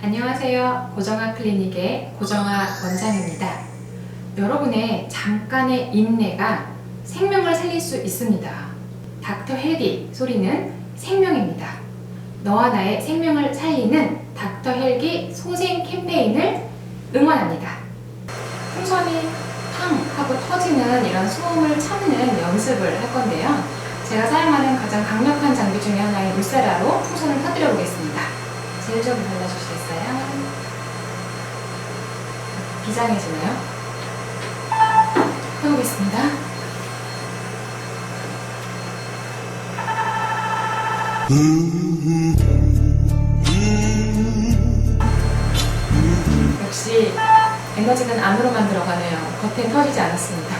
안녕하세요. 고정아 클리닉의 고정아 원장입니다. 여러분의 잠깐의 인내가 생명을 살릴 수 있습니다. 닥터 헬기 소리는 생명입니다. 너와 나의 생명을 살리는 닥터 헬기 소생 캠페인을 응원합니다. 풍선이 팡 하고 터지는 이런 소음을 참는 연습을 할 건데요. 제가 사용하는 가장 강력한 장비 중에 하나인 울세라로 풍선을 터뜨려 보겠습니다. 제일 좀 발라주시겠어요? 비장해지나요? 해보겠습니다. 역시 에너지는 안으로만 들어가네요. 겉에 터지지 않았습니다.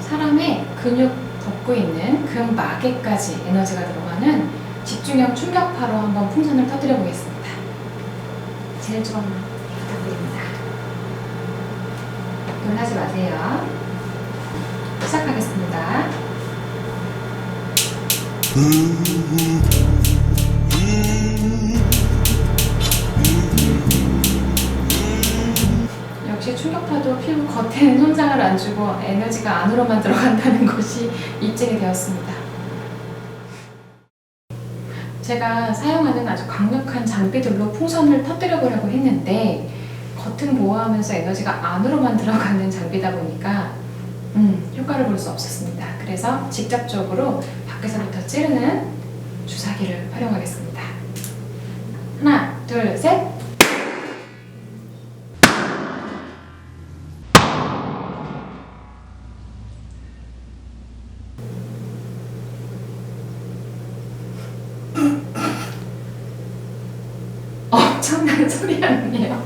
사람의 근육 덮고 있는 근막에까지 에너지가 들어가는 집중형 충격파로 한번 풍선을 터뜨려 보겠습니다. 제일 좀부탁드립니다. 놀라지 마세요. 시작하겠습니다. 역시 충격파도 피부 겉에는 손상을 안 주고 에너지가 안으로만 들어간다는 것이 입증이 되었습니다. 제가 사용하는 아주 강력한 장비들로 풍선을 터뜨려 보려고 했는데 겉은 보호하면서 에너지가 안으로만 들어가는 장비다 보니까 음, 효과를 볼 수 없었습니다. 그래서 직접적으로 밖에서부터 찌르는 주사기를 활용하겠습니다. 하나, 둘, 셋. 엄청난 소리가 나네요.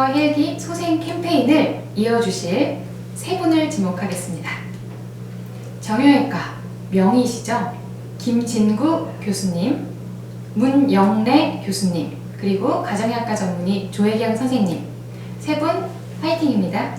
닥터 헬기 소생 캠페인을 이어주실 세 분을 지목하겠습니다. 정형외과 명의시죠? 김진구 교수님, 문영래 교수님, 그리고 가정의학과 전문의 조혜경 선생님 세 분 파이팅입니다.